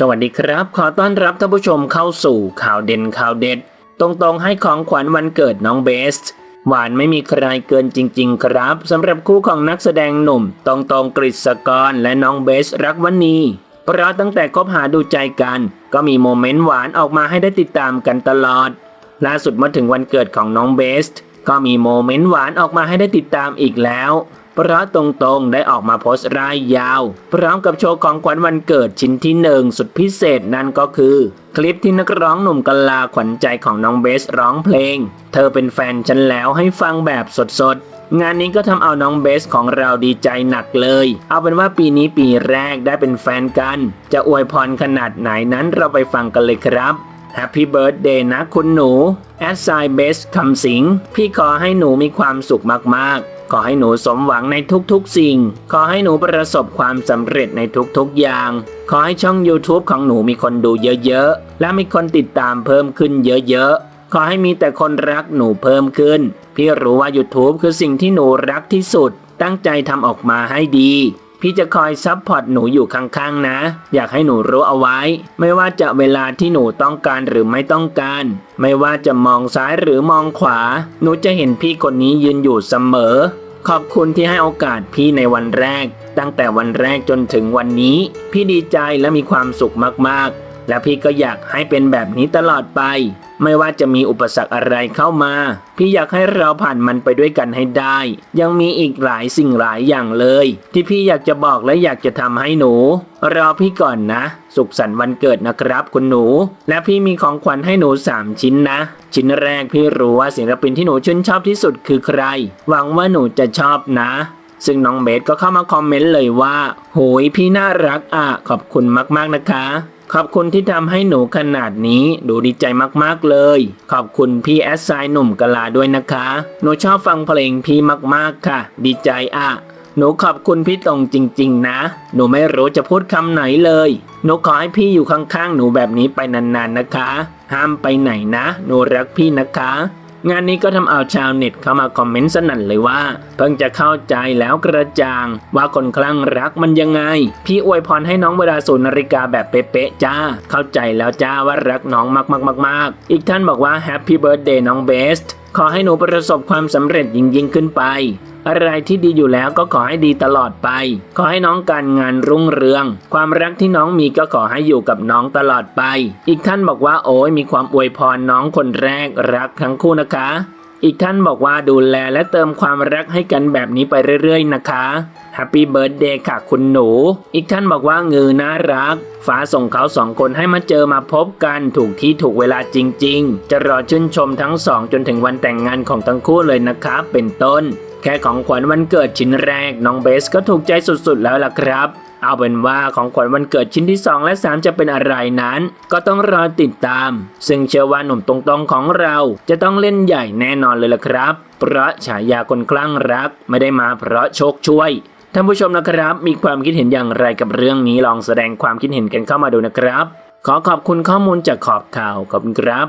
สวัสดีครับ ขอต้อนรับท่านผู้ชมเข้าสู่ข่าวเด่นข่าวเด็ด ตรงๆให้ของขวัญวันเกิดน้องเบส หวานไม่มีใครเกินจริง ๆ ครับสำหรับคู่ของนักแสดงหนุ่ม ตรงตรงกฤษกรและน้องเบสรักวันนีเพราะตั้งแต่คบหาดูใจกัน ก็มีโมเมนต์หวานออกมาให้ได้ติดตามกันตลอด ล่าสุดเมื่อถึงวันเกิดของน้องเบส ก็มีโมเมนต์หวานออกมาให้ได้ติดตามอีกแล้ว เพราะตรงๆได้ออกมาโพสต์รายยาว พร้อมกับโชว์ของขวัญวันเกิดชิ้นที่หนึ่งสุดพิเศษนั่นก็คือ คลิปที่นักร้องหนุ่มกลาขวัญใจของน้องเบสร้องเพลง เธอเป็นแฟนฉันแล้วให้ฟังแบบสดๆงานนี้ก็ทำเอาน้องเบสของเราดีใจหนักเลย เอาเป็นว่าปีนี้ปีแรกได้เป็นแฟนกัน จะอวยพรขนาดไหนนั้นเราไปฟังกันเลยครับ Happy Birthday นะคุณหนู แอดไซเบสคำสิง พี่ขอให้หนูมีความสุขมากๆ ขอให้หนูสมหวังในทุกๆสิ่ง ขอให้หนูประสบความสำเร็จในทุกๆอย่าง ขอให้ช่อง YouTube ของหนูมีคนดูเยอะๆ และมีคนติดตามเพิ่มขึ้นเยอะๆ ขอให้มีแต่คนรักหนูเพิ่มขึ้น พี่รู้ว่า YouTube คือสิ่งที่หนูรักที่สุด ตั้งใจทำออกมาให้ดีพี่จะคอยซัพพอร์ตหนูอยู่ข้างๆนะ อยากให้หนูรู้เอาไว้ ไม่ว่าจะเวลาที่หนูต้องการหรือไม่ต้องการ ไม่ว่าจะมองซ้ายหรือมองขวา หนูจะเห็นพี่คนนี้ยืนอยู่เสมอ ขอบคุณที่ให้โอกาสพี่ในวันแรก ตั้งแต่วันแรกจนถึงวันนี้ พี่ดีใจและมีความสุขมากๆ และพี่ก็อยากให้เป็นแบบนี้ตลอดไป ไม่ว่าจะมีอุปสรรคอะไรเข้ามา พี่อยากให้เราผ่านมันไปด้วยกันให้ได้ ยังมีอีกหลายสิ่งหลายอย่างเลย ที่พี่อยากจะบอกและอยากจะทำให้หนู รอพี่ก่อนนะ สุขสันต์วันเกิดนะครับคุณหนู และพี่มีของขวัญให้หนู 3 ชิ้นนะ ชิ้นแรกพี่รู้ว่าศิลปินที่หนูชื่นชอบที่สุดคือใคร หวังว่าหนูจะชอบนะซึ่งน้องเบสก็เข้ามาคอมเมนต์เลยว่า โหยพี่น่ารักอะ ขอบคุณมากๆนะคะ ขอบคุณที่ทำให้หนูขนาดนี้ดูดีใจมากๆเลย ขอบคุณพี่แอดไซน์หนุ่มกะลาด้วยนะคะ หนูชอบฟังเพลงพี่มากๆค่ะ ดีใจอะ หนูขอบคุณพี่ตรงจริง ๆ นะ หนูไม่รู้จะพูดคำไหนเลย หนูขอให้พี่อยู่ข้างๆ หนูแบบนี้ไปนานๆนะคะ ห้ามไปไหนนะ หนูรักพี่นะคะ งานนี้ก็ทำเอาชาวเน็ตเข้ามาคอมเมนต์สนั่นเลยว่า เพิ่งจะเข้าใจแล้วกระจ่าง ว่าคนคลั่งรักมันยังไง พี่อวยพรให้น้องเวลาศูนย์นาฬิกาแบบเป๊ะๆจ้า เข้าใจแล้วจ้าว่ารักน้องมากๆๆ อีกท่านบอกว่าแฮปปี้เบิร์ดเดย์น้องเบสขอให้หนูประสบความสำเร็จยิ่งๆขึ้นไป อะไรที่ดีอยู่แล้วก็ขอให้ดีตลอดไป ขอให้น้องการงานรุ่งเรือง ความรักที่น้องมีก็ขอให้อยู่กับน้องตลอดไป อีกท่านบอกว่าโอ้ยมีความอวยพรน้องคนแรกรักทั้งคู่นะคะ อีกท่านบอกว่าดูแลและเติมความรักให้กันแบบนี้ไปเรื่อยๆนะคะแฮปปี้เบิร์ดเดย์ค่ะคุณหนู อีกท่านบอกว่าเงือน่ารัก ฟ้าส่งเขาสองคนให้มาเจอมาพบกันถูกที่ถูกเวลาจริง ๆ จะรอชื่นชมทั้งสองจนถึงวันแต่งงานของทั้งคู่เลยนะคะเป็นต้น ค่ของขวัญวันเกิดชิ้นแรกน้องเบสก็ถูกใจสุดๆแล้วล่ะครับ เอาเป็นว่าของขวัญวันเกิดชิ้นที่ 2 และ 3 จะเป็นอะไรนั้น ก็ต้องรอติดตาม ซึ่งเชื่อว่าหนุ่มตรงๆของเราจะต้องเล่นใหญ่แน่นอนเลยล่ะครับ เพราะฉายาคนคลั่งรักไม่ได้มาเพราะโชคช่วยท่านผู้ชมนะครับ มีความคิดเห็นอย่างไรกับเรื่องนี้ลองแสดงความคิดเห็นกันเข้ามาดูนะครับ ขอขอบคุณข้อมูลจากขอบข่าวขอบคุณครับ